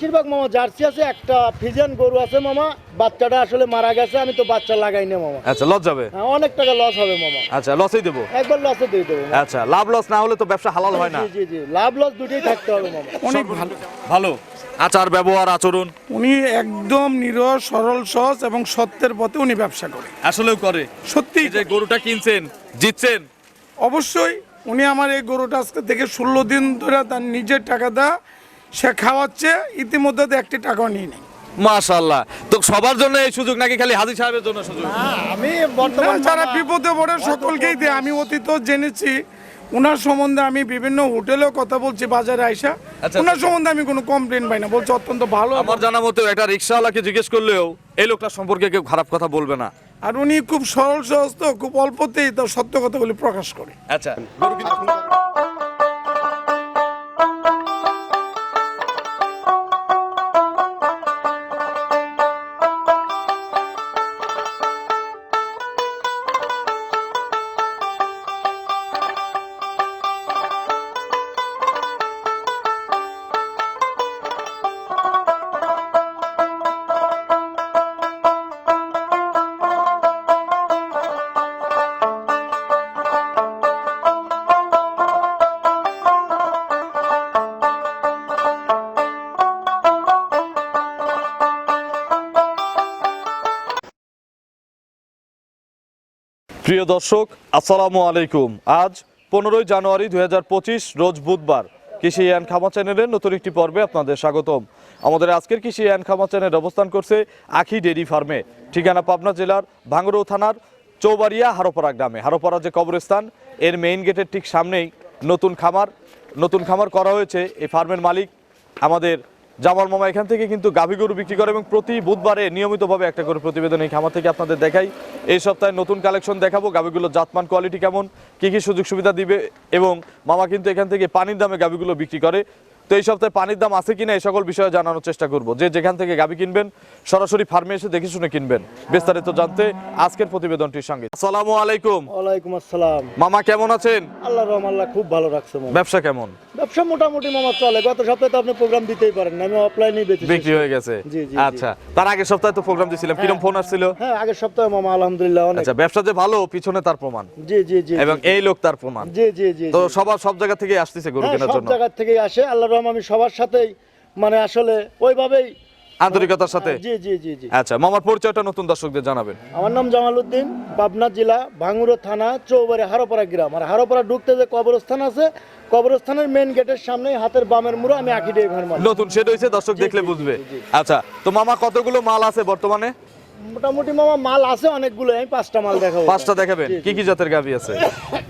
বেশিরভাগ মামা জার্সি আছে একটা ফিজিয়ান গরু আছে মামা বাচ্চাটা আসলে মারা গেছে আমি তো বাচ্চা লাগাই না মামা। আচ্ছা লস যাবে? হ্যাঁ, অনেক টাকা লস হবে মামা। আচ্ছা লসই দেবো? একবার লসে দিয়ে দেবো। আচ্ছা লাভ লস না হলে তো ব্যবসা হালাল হয় না। জি জি জি লাভ লস দুটোই থাকতে হবে মামা। অনেক ভালো। ভালো। আচার ব্যবহার আচরণ? উনি একদম নিরস সরল সহজ এবং সত্যের পথে উনি ব্যবসা করে। আসলেও করে। সত্যি যে গরুটা কিনছেন জিতছেন? অবশ্যই উনি আমার এই গরুটা আজকে থেকে ষোলো দিন ধরে তার নিজের টাকা দেওয়া সে খাওয়াচ্ছে ইতিমধ্যে তো একটি টাকাও নিয়ে নেই। মাশাল্লাহ তো সবার জন্য এই সুযোগ নাকি খালি হাজি সাহেবের জন্য সুযোগ? আমি বর্তমান যারা বিপদে পড়ে সকলকেই দেয়। আমি অতীত জেনেছি ওনার সম্বন্ধে আমি বিভিন্ন হোটেলেও কথা বলছি বাজারে আইসা। আচ্ছা। ওনার সম্বন্ধে আমি কোনো কমপ্লেন পাই না বলছে অত্যন্ত ভালো। আমার জানা মতো একটা রিক্সাওয়ালাকে জিজ্ঞেস করলেও এই লোকটা সম্পর্কে কেউ খারাপ কথা বলবে না। আর উনি খুব সরল সহজ তো খুব অল্পতেই তো সত্য কথাগুলি প্রকাশ করে। আচ্ছা। প্রিয় দর্শক, আসসালামু আলাইকুম। আজ পনেরোই জানুয়ারি দু হাজার পঁচিশ, রোজ বুধবার। কৃষি অ্যান্ড খামা চ্যানেলের নতুন একটি পর্বে আপনাদের স্বাগতম। আমাদের আজকের কৃষি অ্যান্ড খামা চ্যানেল অবস্থান করছে আখি ডেরি ফার্মে। ঠিকানা পাবনা জেলার ভাঙ্গরৌ থানার চৌবাড়িয়া হারোপাড়া গ্রামে। হারোপাড়া যে কবরস্থান, এর মেইন গেটের ঠিক সামনেই নতুন খামার। নতুন খামার করা হয়েছে এই ফার্মের মালিক আমাদের জামাল মামা এখান থেকে কিন্তু গাভী গরু বিক্রি করে এবং প্রতি বুধবারে নিয়মিতভাবে একটা করে প্রতিবেদন এই খামার থেকে আপনাদের দেখাই। এই সপ্তাহে নতুন কালেকশন দেখাবো গাভীগুলোর জাতমান কোয়ালিটি কেমন, কী কী সুযোগ সুবিধা দিবে এবং মামা কিন্তু এখান থেকে পানির দামে গাভীগুলো বিক্রি করে। তো এই সপ্তাহে পানির দাম আছে কিনা এই সকল বিষয়ে জানানোর চেষ্টা করব। যে যেখান থেকে গাভী কিনবেন সরাসরি ফার্মে এসে দেখে শুনে কিনবেন। বিস্তারিত জানতে আজকের প্রতিবেদনটির সঙ্গে। আসসালামু আলাইকুম। ওয়ালাইকুম আসসালাম। মামা কেমন আছেন? আল্লাহ রহম আল্লাহ খুব ভালো রাখছে মামা। ব্যবসা কেমন? ব্যবসা মোটামুটি মামা চলে। গত সপ্তাহে তো আপনি প্রোগ্রাম দিতেই পারেন না আমি অফলাইনেই বেঁচে বিক্রি হয়ে গেছে? জি, জি। আচ্ছা তার আগের সপ্তাহে তো প্রোগ্রাম দিয়েছিলাম কীরকম ফোন আসছিল? হ্যাঁ আগের সপ্তাহে মামা আলহামদুলিল্লাহ অনেক। আচ্ছা ব্যবসা যে ভালো পিছনে তার প্রমাণ। জি জি জি এবং এই লোক তার প্রমাণ। জি জি জি তো। সবার সব জায়গা থেকে আসতেছে গরু হ্যাঁ, কেনার সব জন্য। জায়গা থেকেই আসে। আল্লাহ রহম আমি সবার সাথেই মানে আসলে ওইভাবেই। আন্তরিকতার সাথে? জি জি জি জি। আচ্ছা মামার পরিচয়টা নতুন দর্শকদের জানাবেন। আমার নাম জামাল উদ্দিন পাবনা জেলা ভাঙ্গুরো থানা চৌবাড়ি হারোপাড়া গ্রাম। আর হারোপাড়া ঢুকতে যে কবরস্থান আছে কবরস্থানের মেন গেটের সামনে হাতের বামের মুড়ো আমি আঁকি দিয়ে ঘর নতুন সেটা হয়েছে দর্শক দেখলে বুঝবে। আচ্ছা তো মামা কতগুলো মাল আছে বর্তমানে? মোটামুটি মামা মাল আছে অনেকগুলো আমি পাঁচটা মাল দেখাবো। পাঁচটা দেখাবেন? কি কি জাতের গাভী আছে?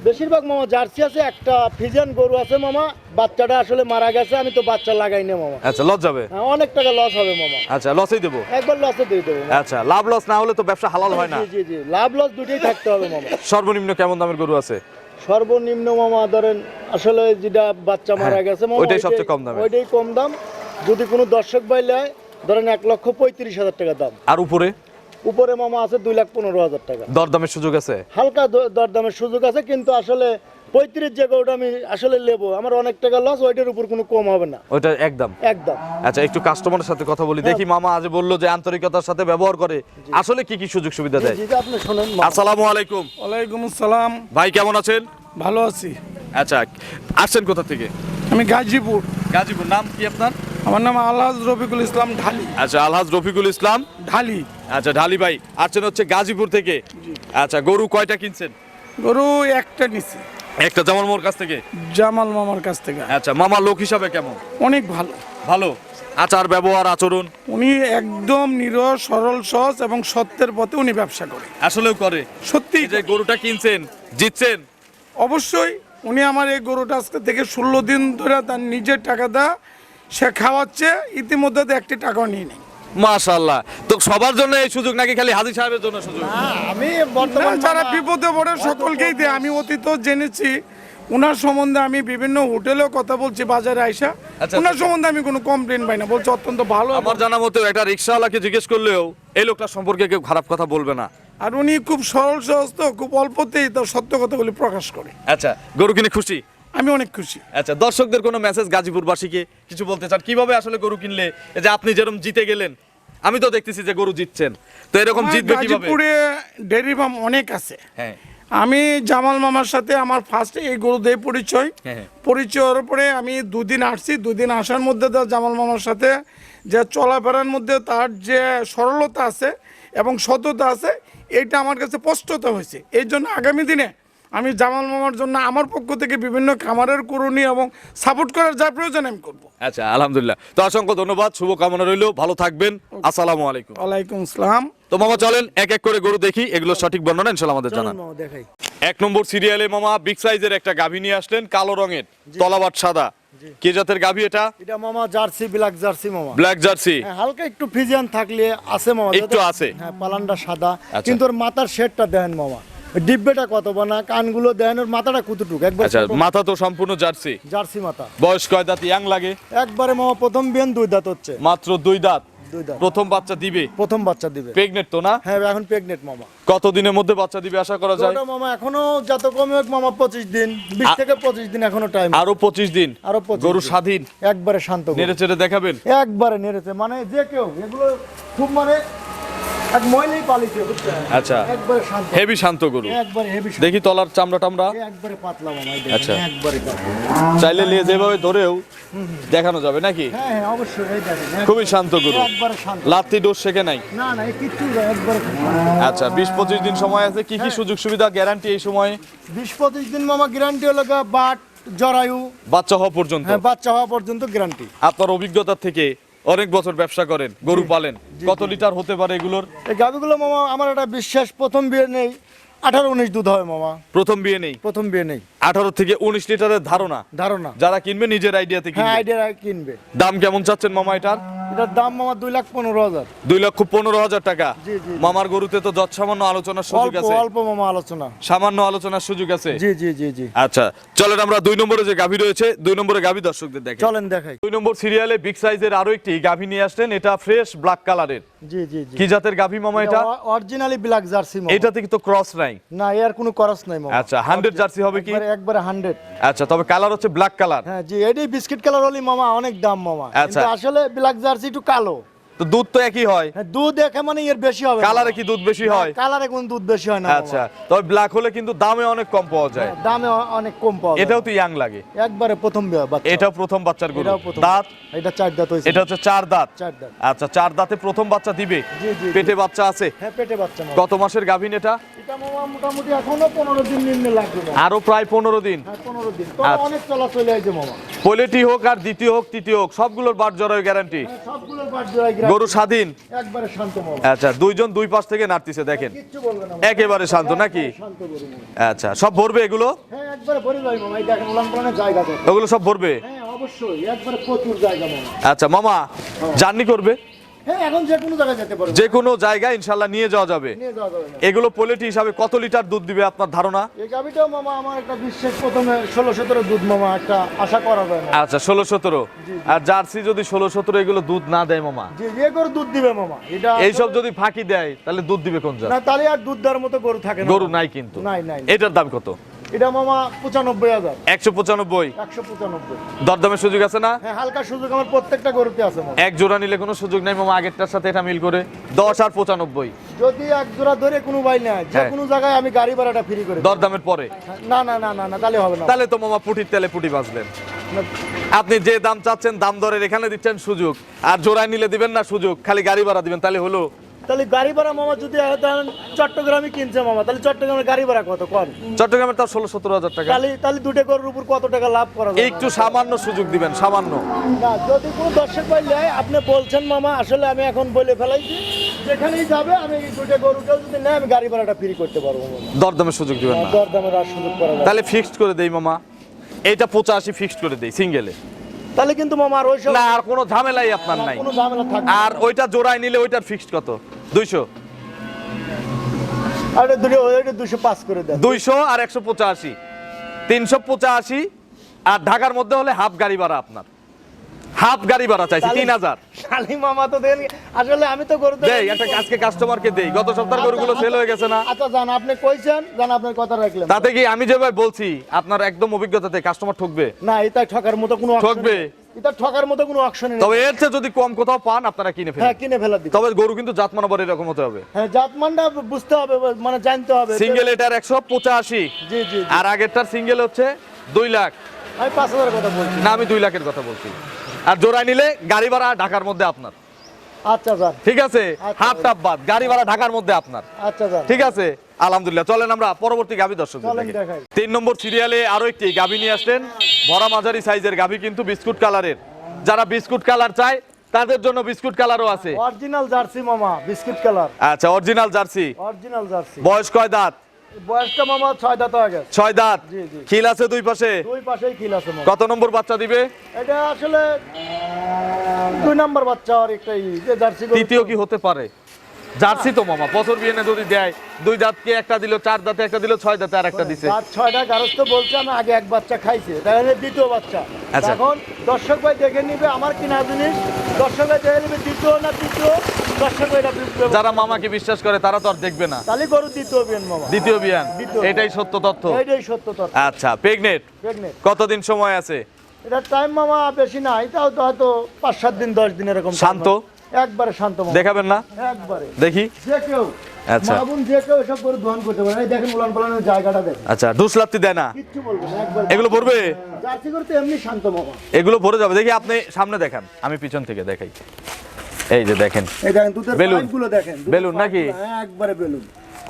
বেশিরভাগ মামা জার্সি আছে একটা ফিজিয়ান গরু আছে মামা বাচ্চাটা আসলে মারা গেছে আমি তো বাচ্চা লাগাই না মামা। আচ্ছা লস যাবে? হ্যাঁ, অনেক টাকা লস হবে মামা। আচ্ছা লসই দেবো? একবার লসে দিয়ে দেবো আচ্ছা লাভ লস না হলে তো ব্যবসা হালাল হয় না। জি জি লাভ লস দুটোই থাকতে হবে মামা। সর্বনিম্ন কেমন দামের গরু আছে? সর্বনিম্ন মামা ধরেন আসলে যেটা বাচ্চা মারা হ্যাঁ, গেছে মামা ওইটাই সবচেয়ে কম দাম। ওইটাই কম দাম। যদি কোনো দর্শক ভাই নেয় ধরেন এক লক্ষ পঁয়ত্রিশ হাজার টাকা দাম। আর উপরে? উপরে মামা আছে দুই লাখ পনেরো হাজার টাকা। দরদামের সুযোগ আছে? হালকা দরদামের সুযোগ আছে কিন্তু আসলে পঁয়ত্রিশ যে গরুটা আমি আসলে নেব আমার অনেক টাকা লস ওইটার উপর কোনো কম হবে না। ওইটা একদম। একদম। আচ্ছা একটু কাস্টমারের সাথে কথা বলি। দেখি মামা আজ বলল যে আন্তরিকতার সাথে ব্যবহার করে। আসলে কি কি সুযোগ সুবিধা দেয়? আপনি শোনেন। আসসালামু আলাইকুম। ওয়ালাইকুম আসসালাম। ভাই কেমন আছেন? ভালো আছি। আচ্ছা আসছেন কোথা থেকে? আমি গাজীপুর। গাজীপুর। নাম কি আপনার? আমার নাম আলহাজ রফিকুল ইসলাম ঢালি। আচ্ছা আলহাজ রফিকুল ইসলাম? ঢালি। আচ্ছা ঢালি ভাই আসছেন হচ্ছে গাজীপুর থেকে। আচ্ছা গরু কয়টা কিনছেন? গরু একটা নিছি। একটা জামাল মোর কাছ থেকে? জামাল মামার কাছ থেকে। আচ্ছা মামা লোক হিসাবে কেমন? অনেক ভালো। ভালো? আচার ব্যবহার আচরণ? উনি একদম নিরহ সরল সহজ এবং সত্যের পথে উনি ব্যবসা করে। আসলেও করে। সত্যি। যে গরুটা কিনছেন জিতছেন? অবশ্যই উনি আমার এই গরুটা আজকে থেকে ষোলো দিন ধরে তার নিজের টাকা দেওয়া সে খাওয়াচ্ছে ইতিমধ্যে তো একটি টাকাও নিয়ে নেই। মাশাল্লাহ তো সবার জন্য এই সুযোগ নাকি খালি হাজি সাহেবের জন্য সুযোগ? আমি বর্তমান যারা বিপদে পড়ে সকলকেই দেয়। আমি অতীত জেনেছি ওনার সম্বন্ধে আমি বিভিন্ন হোটেলেও কথা বলছি বাজারে আইসা। আচ্ছা। ওনার সম্বন্ধে আমি কোনো কমপ্লেন পাই না বলছে অত্যন্ত ভালো। আমার জানা মতো একটা রিক্সাওয়ালাকে জিজ্ঞেস করলেও এই লোকটা সম্পর্কে কেউ খারাপ কথা বলবে না। আর উনি খুব সরল সহজ তো খুব অল্পতেই তো সত্য কথাগুলি প্রকাশ করে। আচ্ছা গরু কিনে খুশি? আমি অনেক খুশি। আচ্ছা দর্শকদের কোনো মেসেজ গাজীপুরবাসীকে কিছু বলতে চান? কীভাবে আসলে গরু কিনলে এই যে আপনি যেরকম জিতে গেলেন আমি তো দেখতেছি যে গরু জিতছেন। তো এরকম জিতবে কীভাবে? গাজীপুরে ডেয়ারি ফার্ম অনেক আছে। হ্যাঁ। আমি জামাল মামার সাথে আমার ফার্স্ট এই গরু দিয়ে পরিচয়। হ্যাঁ, হ্যাঁ। পরিচয়ের পরে আমি দুদিন আসছি। দুদিন আসার মধ্যে তো জামাল মামার সাথে যে চলাফেরার মধ্যে তার যে সরলতা আছে এবং সততা আছে এটা আমার কাছে স্পষ্টতা হয়েছে। এই জন্য আগামী দিনে আমি জামাল মামার জন্য আমার পক্ষ থেকে বিভিন্ন খামারের করণীয় এবং সাপোর্ট করার যা প্রয়োজন আমি করব। আচ্ছা আলহামদুলিল্লাহ। তো অসংখ্য ধন্যবাদ শুভকামনা রইল ভালো থাকবেন। আসসালামু আলাইকুম। ওয়ালাইকুম আসসালাম তো মামা চলেন এক এক করে গরু দেখি এগুলো সঠিক বর্ণনা ইনশাল্লাহ আমাদের জানান। দেখাই। এক নম্বর সিরিয়ালে মামা বিগ সাইজের একটা গাভী নিয়ে আসলেন কালো রঙের তলাবাট সাদা। কি জাতের গাভী এটা? এটা মামা জার্সি ব্ল্যাক জার্সি মামা। Black jersey. হ্যাঁ, হালকা একটু ফিজিয়ান থাকলে আছে মামা একটু আছে। হ্যাঁ পালানটা সাদা আচ্ছা। কিন্তু ওর মাথার শেডটা দেন মামা। ডিব্বেটা কত বানা কানগুলো দেন ওর মাথাটা কতটুকু একবার আচ্ছা মাথা তো সম্পূর্ণ জার্সি? জার্সি মাথা। বয়স কয় দাঁত ইয়াং লাগে? একবারে মামা প্রথম বিয়ান দুই দাঁত হচ্ছে। মাত্র দুই দাঁত? দুই দাঁত। প্রথম বাচ্চা দিবে? প্রথম বাচ্চা দিবে। প্রেগনেন্ট তো না? হ্যাঁ এখন প্রেগনেন্ট মামা। কত দিনের মধ্যে বাচ্চা দিবে আশা করা যায়? মামা এখনও যত কমে হোক মামা পঁচিশ দিন। বিশ আ- থেকে পঁচিশ দিন এখনও টাইম আরও পঁচিশ দিন? আরও 25 গরু স্বাধীন? একবারে শান্ত গরু। নেড়ে চেড়ে দেখাবেন? একবারে নেড়েছে মানে যে কেউ এগুলো খুব মানে এক ময়লাই পালিছে বুঝছেন? আচ্ছা। একবারে শান্ত। হেভি শান্ত গরু। একবারে হেভি দেখি তলার চামড়া টামড়া। একবারে পাতলা মামা আচ্ছা। একবারে চাইলে নিয়ে যেভাবে ধরেও দেখানো যাবে নাকি? হ্যাঁ হ্যাঁ অবশ্যই এই দেখেন খুবই শান্ত গরু। একবারে শান্ত। লাত্তি ডোজ শেখে নাই? না না কিচ্ছু একবারে আচ্ছা বিশ পঁচিশ দিন সময় আছে কি কি হ্যাঁ। সুযোগ সুবিধা গ্যারান্টি এই সময়ে? বিশ পঁচিশ দিন মামা গ্যারান্টি হলো বাট জরায়ু। বাচ্চা হওয়া পর্যন্ত? হ্যাঁ বাচ্চা হওয়া পর্যন্ত গ্যারান্টি আপনার অভিজ্ঞতা থেকে অনেক বছর ব্যবসা করেন গরু পালেন। কত লিটার হতে পারে এগুলোর? এই গাভিগুলো মামা আমার একটা বিশ্বাস প্রথম বিয়ে নেই আঠারো উনিশ দুধ হয় মামা। প্রথম বিয়ে নেই? প্রথম বিয়ে নেই। আঠারো থেকে উনিশ লিটারের ধারণা। ধারণা। যারা কিনবে নিজের আইডিয়াতে হ্যাঁ আইডিয়া কিনবে। দাম কেমন চাচ্ছেন মামা এটার? এটার দাম মামা দুই লাখ পনেরো হাজার। দুই লক্ষ পনেরো হাজার টাকা। মামার গরুতে তো যৎ সামান্য আলোচনার সুযোগ আছে। অল্প মামা আলোচনা। সামান্য আলোচনার সুযোগ আছে। জি জি জি জি। আচ্ছা চলেন আমরা দুই নম্বরে যে গাভী রয়েছে দুই নম্বরে গাভী দর্শকদের দেখে। চলেন দেখাই। দুই নম্বর সিরিয়ালে বিগ সাইজের আরও একটি গাভী নিয়ে আসলেন এটা ফ্রেশ ব্ল্যাক কালারের জি জি জি। কি জাতের গাভী মামা এটা অরিজিনালি ব্ল্যাক জার্সি মামা। এটা থেকে তো ক্রস নাই? না এর কোনো ক্রস নাই মামা। আচ্ছা হান্ড্রেড জার্সি হবে কি? একবারে হান্ড্রেড আচ্ছা তবে কালার হচ্ছে ব্ল্যাক কালার হ্যাঁ জি এটাই বিস্কিট কালার হলি মামা অনেক দাম মামা। আচ্ছা। আসলে ব্ল্যাক জার্সি একটু কালো। তো দুধ তো একই হয়। হ্যাঁ দুধ দেখে মানে এর বেশি হবে কালারে কি দুধ বেশি হয়? কালারে কোন দুধ বেশি হয় না আচ্ছা তবে ব্ল্যাক হলে কিন্তু দামে অনেক কম পাওয়া যায়। হ্যাঁ, দামে অনেক কম পাওয়া যায়। এটাও তো ইয়াং লাগে। একবারে প্রথম বাচ্চা। এটাও প্রথম বাচ্চার গরু। দাঁত? এটা চার দাঁত হয়েছে। এটা হচ্ছে চার দাঁত। চার দাঁত। আচ্ছা চার দাঁতে প্রথম বাচ্চা দিবে। পেটে বাচ্চা আছে? হ্যাঁ পেটে বাচ্চা কত মাসের গাভিন এটা? মোটামুটি এখনও দিন নিম্নে লাগবে আরও প্রায় পনেরো দিন। হ্যাঁ দিন। আচ্ছা। অনেক চলা চলে আসছে মামা। পোলেটি হোক আর দ্বিতীয় হোক তৃতীয় হোক সবগুলোর বাট গ্যারান্টি সবগুলোর গরু স্বাধীন? একবারে শান্ত আচ্ছা দুইজন দুই পাশ থেকে নাড়তিছে দেখেন। কিচ্ছু বলবে না। একেবারে শান্ত নাকি। আচ্ছা সব ভরবে এগুলো? হ্যাঁ একবারে ভরে যাবে মামা এই দেখেন জায়গা তো ওগুলো সব ভরবে? হ্যাঁ অবশ্যই একবারে প্রচুর জায়গা মামা আচ্ছা মামা জার্নি করবে? হ্যাঁ এখন যে কোনো জায়গায় যেতে পারবে। যে কোনো জায়গায় ইনশাল্লাহ নিয়ে যাওয়া যাবে। নিয়ে যাওয়া যাবে এগুলো পোলেটি হিসাবে কত লিটার দুধ দিবে আপনার ধারণা? এই গাভিটাও মামা আমার একটা বিশ্বাস প্রথমে ষোলো সতেরো দুধ মামা একটা আশা করা যায় না। আচ্ছা ষোলো সতেরো। আর জার্সি যদি ষোলো সতেরো এগুলো দুধ না দেয় মামা? যে দুধ দিবে মামা। এটা এইসব যদি ফাঁকি দেয় তাহলে দুধ দিবে কোন না তাহলে আর দুধ দেওয়ার মতো গরু থাকে না গরু নাই কিন্তু। নাই নাই। এটার দাম কত? এটা মামা পঁচানব্বই হাজার। একশো পঁচানব্বই। একশো পঁচানব্বই। দরদামের সুযোগ আছে না? হ্যাঁ হালকা সুযোগ আমার প্রত্যেকটা গরুতে আছে এক জোড়া নিলে কোনো সুযোগ নাই মামা আগেরটার সাথে এটা মিল করে। দশ আর পঁচানব্বই। যদি এক জোড়া ধরে কোনো ভাই না যে হ্যাঁ। কোনো জায়গায় আমি গাড়ি ভাড়াটা ফ্রি করে দরদামের পরে? না না না না না তাহলে হবে না। তাহলে তো মামা পুটির তেলে পুটি বাঁচলেন আপনি যে দাম চাচ্ছেন দাম দরের এখানে দিচ্ছেন সুযোগ। আর জোড়ায় নিলে দিবেন না সুযোগ খালি গাড়ি ভাড়া দিবেন তাহলে হলো তাহলে গাড়ি ভাড়া মামা যদি ধরেন চট্টগ্রামে কিনছে মামা তাহলে চট্টগ্রামের গাড়ি ভাড়া কত কর চট্টগ্রামের তার ষোলো সতেরো হাজার টাকা। তাহলে তাহলে দুটো গরুর উপর কত টাকা লাভ করা যায়? একটু সামান্য সুযোগ দিবেন সামান্য। না যদি কোনো দর্শক ভাই নেয় আপনি বলছেন মামা আসলে আমি এখন বলে ফেলাইছি যেখানেই যাবে আমি এই দুটো গরুটাও যদি নেয় আমি গাড়ি ভাড়াটা ফ্রি করতে পারব মামা। দরদামের সুযোগ দিবেন না। দরদামের আর সুযোগ করা যায় তাহলে ফিক্সড করে দেই মামা। পঁচাশি ফিক্সড করে দেই সিঙ্গেলে তাহলে কিন্তু মামা আর ওইসব না আর কোনো ঝামেলাই আপনার নাই। কোনো ঝামেলা থাকবে আর ওইটা জোড়ায় নিলে ওইটার ফিক্সড কত? দুইশো। দুইশো আর একশো পঁচাশি। তিনশো পঁচাশি আর ঢাকার মধ্যে হলে হাফ গাড়ি ভাড়া আপনার। হাফ গাড়ি ভাড়া চাইছি তিন হাজার। শালি মামা তো দেন আসলে আমি তো গরু দেই একটা আজকে কাস্টমারকে দেই। গত সপ্তাহের গরুগুলো সেল হয়ে গেছে না। আচ্ছা জান আপনি কইছেন জান আপনার কথা রাখলাম। তাতে কি আমি যেভাবে বলছি আপনার একদম অভিজ্ঞতাতে কাস্টমার ঠকবে? না এটা ঠকার মতো কোনো ঠকবে। এটা ঠকার মতো কোনো অপশন নেই। তবে এর চেয়ে যদি কম কোথাও পান আপনারা কিনে হ্যাঁ কিনে ফেলা দিতে তবে গরু কিন্তু জাত মানবর এরকম হতে হবে। হ্যাঁ জাতমানটা বুঝতে হবে মানে জানতে হবে। সিঙ্গেল এটার একশো পঁচাশি। জি জি। আর আগেরটার সিঙ্গেল হচ্ছে দুই লাখ। আমি পাঁচ হাজার কথা বলছি। না আমি দুই লাখের কথা বলছি। আর জোড়ায় নিলে গাড়ি ভাড়া ঢাকার মধ্যে আপনার। আচ্ছা জান ঠিক আছে? আচ্ছা। হাফ টাপ বাদ গাড়ি ভাড়া ঢাকার মধ্যে আপনার। আচ্ছা জান ঠিক আছে? আলহামদুলিল্লাহ চলেন আমরা পরবর্তী গাভী দর্শক তিন নম্বর সিরিয়ালে আরও একটি গাভী নিয়ে আসলেন ভরা মাঝারি সাইজের গাভী কিন্তু বিস্কুট কালারের। যারা বিস্কুট কালার চায় তাদের জন্য বিস্কুট কালারও আছে। অরিজিনাল জার্সি মামা বিস্কিট কালার। আচ্ছা অরিজিনাল জার্সি। Original jersey. বয়স কয় দাঁত? বয়সটা মামা ছয় দাঁত হয়ে গেছে। ছয় দাঁত। খিল আছে দুই পাশে? দুই পাশেই খিল আছে কত নম্বর বাচ্চা দিবে? এটা আসলে দুই নম্বর বাচ্চা আর একটা যে জার্সি তৃতীয় কি হতে পারে? জার্সি তো মামা বছর বিয়েনে যদি দেয় দুই দাঁতকে একটা দিল চার দাঁতে একটা দিল ছয় দাঁতে আর একটা দিছে ছয়টা গারস্থ বলছে আমি আগে এক বাচ্চা খাইছি তাহলে দ্বিতীয় বাচ্চা। আচ্ছা। এখন দর্শক ভাই দেখে নিবে আমার কিনা জিনিস দর্শক ভাই দেখে নিবে দ্বিতীয় না তৃতীয় যারা মামাকে বিশ্বাস করে তারা তো আর দেখবে না। তাহলে গরু দ্বিতীয় বিয়ান মামা। দ্বিতীয় বিয়ান। এটাই সত্য তথ্য। এইটাই সত্য তথ্য। আচ্ছা প্রেগনেট। কতদিন সময় আছে? এটা টাইম মামা বেশি নাই তাও তো হয়তো পাঁচ সাত দিন দশ দিন এরকম শান্ত? একবারে শান্ত দেখাবেন না? একবারে। দেখি। যে কেউ আচ্ছা। যে কেউ এসব করে দোয়ান করতে পারে। দেখেন উলান পালানের জায়গাটা দেখেন। আচ্ছা ডুস লাপ্তি দেয় না? কিচ্ছু বলবে না একবার। এগুলো ভরবে জার্সি করতে এমনি শান্ত মামা এগুলো ভরে যাবে। দেখি আপনি সামনে দেখান। আমি পিছন থেকে দেখাই। এই যে দেখেন। এই দেখেন দুধের বেলুন। পাইপগুলো দেখেন। বেলুন নাকি? হ্যাঁ, একবারে বেলুন।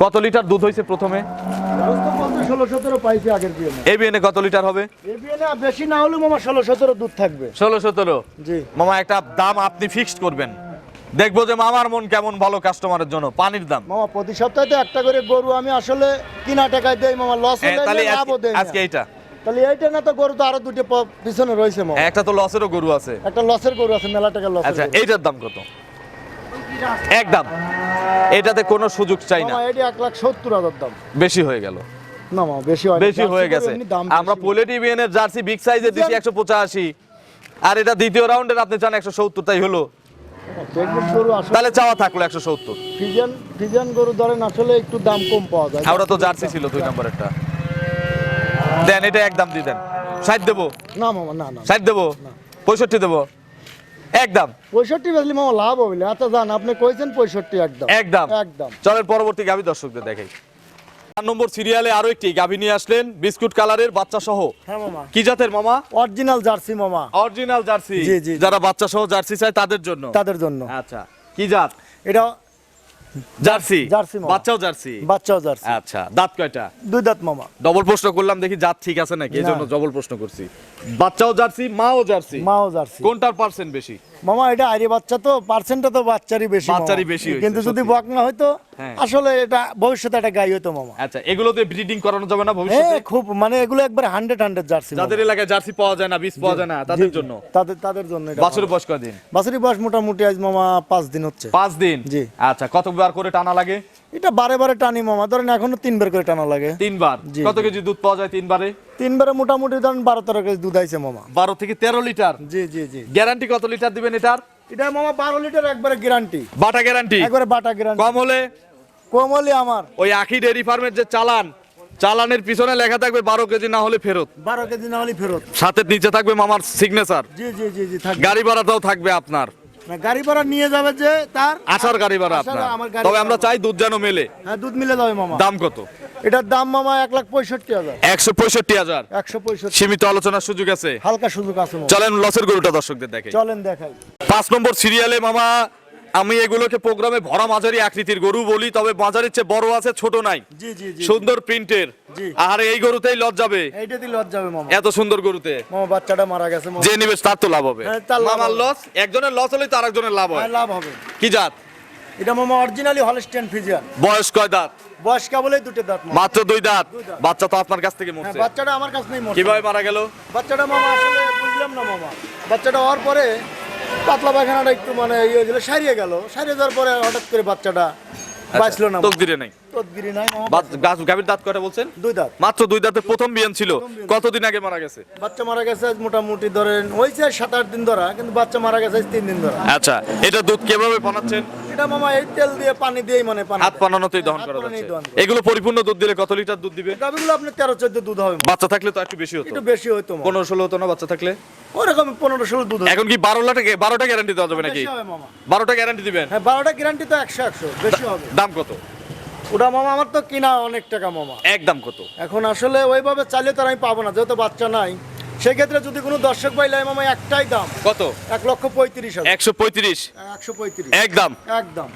কত লিটার দুধ হয়েছে প্রথমে? ষোলো সতেরো পাইছি আগের বিয়ে এই বিয়েনে কত লিটার হবে? এই বিয়ে না বেশি না হলেও মামা ষোলো সতেরো দুধ থাকবে। ষোলো সতেরো? জি। মামা একটা দাম আপনি ফিক্সড করবেন। দেখব যে মামার মন কেমন ভালো কাস্টমারের জন্য পানির দাম। মামা প্রতি সপ্তাহে তো একটা করে গরু আমি আসলে কিনা টাকায় দেই মামা লস হ্যাঁ, হলে তাহলে লাভও দেই আজকে এইটা। তাহলে এইটা না তো গরু তো আরও দুটো পিছনে রয়েছে মামা। একটা তো লসেরও গরু আছে। একটা লসের গরু আছে মেলা টাকা লস আচ্ছা এইটার দাম কত? একদম এটাতে কোনো সুযোগ চাই না। মামা এটা এক লাখ সত্তর হাজার দাম। বেশি হয়ে গেল। না মামা বেশি হয় বেশি হয়ে গেছে। আমরা। পোলেটি বিএনের জার্সি বিগ সাইজের দিছি একশো পঁচাশি। আর এটা দ্বিতীয় রাউন্ডের আপনি চান একশো সত্তর তাই হলো। তাহলে চাওয়া থাকল একশো সত্তর। গরু ধরেন আসলে একটু দাম কম পাওয়া যায়। আমরা তো জার্সি ছিল দুই নম্বরেরটা। দেন এটা একদম দিয়ে দেন। ষাট দেবো? না মামা না না। ষাট দেবো? পঁয়ষট্টি দেবো? একদম পঁয়ষট্টি মামা লাভ হবে আচ্ছা জান আপনি কইছেন পঁয়ষট্টি একদম একদম একদম চলেন পরবর্তী গাভী দর্শকদের দেখাই। চার নম্বর সিরিয়ালে আরও একটি গাভী নিয়ে আসলেন বিস্কুট কালারের বাচ্চা সহ হ্যাঁ মামা। কি জাতের মামা? অরিজিনাল জার্সি মামা। Original jersey. জি, জি, জি। যারা বাচ্চা সহ জার্সি চায় তাদের জন্য? তাদের জন্য। আচ্ছা কি জাত? এটা জার্সি। জার্সি বাচ্চাও জার্সি? বাচ্চাও জার্সি। আচ্ছা দাঁত কয়টা? দুই দাঁত মামা। ডবল প্রশ্ন করলাম দেখি জাত ঠিক আছে নাকি? ডবল প্রশ্ন করছি। বাচ্চাও জার্সি মাও জার্সি? মাও জার্সি। কোনটার পার্সেন্ট বেশি? মামা এটা আরে বাচ্চা তো পার্সেন্টটা তো বাচ্চারই বেশি বাচ্চারই বেশি কিন্তু যদি বক না হয়তো হ্যাঁ। আসলে এটা ভবিষ্যতে একটা গাই হতো মামা। আচ্ছা এগুলোতে ব্রিডিং করানো যাবে না হ্যাঁ ভবিষ্যতে খুব মানে এগুলো একবার হান্ড্রেড হান্ড্রেড জার্সি যাদের এলাকায় জার্সি পাওয়া যায় না বীজ পাওয়া যায় না তাদের জন্য। তাদের তাদের জন্য এটা বাছুর বয়স কদিন বাছুরি বয়স মোটামুটি আজ মামা পাঁচ দিন হচ্ছে। পাঁচ দিন? জি। আচ্ছা কতবার করে টানা লাগে? এটা বারে বারে টানি মামা। ধরেন এখনও তিনবার করে টানা লাগে। তিনবার? কত কেজি দুধ পাওয়া যায় তিনবারে? তিনবারে মোটামুটি ধরেন বারো তেরো কেজি দুধ আইছে মামা। বারো থেকে তেরো লিটার? জি জি জি। গ্যারান্টি কত লিটার দিবেন এটার? এটা মামা বারো লিটার একবারে গ্যারান্টি বাটা গ্যারান্টি একবারে বাটা গ্যারান্টি কম হলে? কোমলি আমার। ওই আখি ডেয়ারি ফার্মের যে চালান চালানের পিছনে লেখা থাকবে বারো কেজি না হলে ফেরত। বারো কেজি না হলে ফেরত। সাথে নিচে থাকবে মামার সিগনেচার জি জি জি জি থাকবে। গাড়ি ভাড়াটাও থাকবে আপনার। গাড়ি ভাড়া নিয়ে যাবে যে তার আসার গাড়ি ভাড়া আপনার। তবে আমরা চাই দুধ যেন মেলে। হ্যাঁ দুধ মিলে যাবে মামা। দাম কত? এটার দাম মামা এক লাখ পঁয়ষট্টি হাজার। একশো পঁয়ষট্টি হাজার। একশো পঁয়ষট্টি। সীমিত আলোচনার সুযোগ আছে। হালকা সুযোগ আছে চলেন লসের গরুটা দর্শকদের দেখে চলেন দেখাই। পাঁচ নম্বর সিরিয়ালে মামা আমি এগুলোকে প্রোগ্রামে ভরা মাঝারি আকৃতির গরু বলি তবে মাঝারির চেয়ে বড় আছে ছোট নাই। সুন্দর প্রিন্টের। আর এই গরুতেই লজ যাবে। এত সুন্দর গরুতে। বাচ্চাটা মারা গেছে যে নিবে তার তো লাভ হবে। হ্যাঁ, মামার লস একজনের লস হলে তার একজনের লাভ হয়। হ্যাঁ, লাভ হবে। কি জাত? এটা মামা অরিজিনালি হলস্টেন ফিজিয়ান বয়স কয় দাঁত? বয়স কেবলই দুটো দাঁত মাত্র দুই দাঁত? বাচ্চা তো আপনার কাছ থেকে হ্যাঁ মরছে বাচ্চাটা আমার কাছে নেই মরছে। কীভাবে মারা গেল? বাচ্চাটা মামা আসলে বুঝলাম না মামা। বাচ্চাটা হওয়ার পরে পাতলা পায়খানাটা একটু মানে ইয়ে হয়েছিল সারিয়ে গেল। সারিয়ে যাওয়ার পরে হঠাৎ করে বাচ্চাটা বাঁচলো না। তকদিরে নাই? তদগিরি নাই গাছ- গাভীর দাঁত কয়টা বলছেন? দুই দাঁত। মাত্র দুই দাঁতের প্রথম বিয়ান ছিল। কতদিন আগে মারা গেছে? বাচ্চা মারা গেছে মোটামুটি ধরেন হয়েছে সাত আট দিন ধরা কিন্তু বাচ্চা মারা গেছে তিন দিন ধরা। আচ্ছা এটা দুধ কীভাবে বানাচ্ছেন? এটা মামা এই তেল দিয়ে পানি দিয়েই মানে পানি হাত পানানোতেই দহন করা যাচ্ছে। এগুলো পরিপূর্ণ দুধ দিলে কত লিটার দুধ দিবে? গাভিগুলো আপনি তেরো চোদ্দ দুধ হবে বাচ্চা থাকলে তো একটু বেশি হতো। একটু বেশি হইতো মামা। পনেরো ষোলো হতো না বাচ্চা থাকলে? ওরকম পনেরো ষোলো দুধ এখন কি বারো লাখ বারোটা গ্যারান্টি দেওয়া যাবে নাকি? মামা। বারোটা গ্যারান্টি দিবেন? হ্যাঁ বারোটা গ্যারান্টি তো একশো একশো। বেশি হবে। দাম কত? ওটা মামা আমার তো কিনা অনেক টাকা মামা। একদম কত? এখন আসলে ওইভাবে চাইলে তো আর আমি পাবো না যেহেতু বাচ্চা নাই। সেক্ষেত্রে যদি কোনো দর্শক পাইলে মামা একটাই দাম। কত? এক লক্ষ পঁয়ত্রিশ হাজার। একশো পঁয়ত্রিশ? একশো পঁয়ত্রিশ। একদম একদম।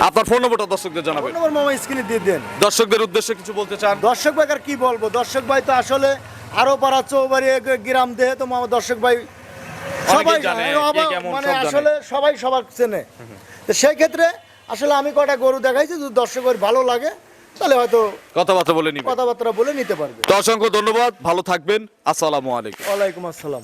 আপনার ফোন নম্বরটা দর্শকদের ফোন জানাবেন। নম্বর মামা স্ক্রিনে দিয়ে দেন। দর্শকদের উদ্দেশ্যে কিছু বলতে চান? দর্শক ভাই আর কি বলব? দর্শক ভাই তো আসলে আরও পাড়া চৌবাড়ি এক- গ্রাম দেহে তো মামা দর্শক ভাই সবাই মানে আসলে সবাই সবার চেনে। তো সেই ক্ষেত্রে আসলে আমি কটা গরু দেখাইছি যদি দর্শকের ভালো লাগে তাহলে হয়তো কথাবার্তা বলে নিবেন কথাবার্তা বলে নিতে পারবে। তো অসংখ্য ধন্যবাদ ভালো থাকবেন আসসালামু আলাইকুম। ওয়ালাইকুম আসসালাম।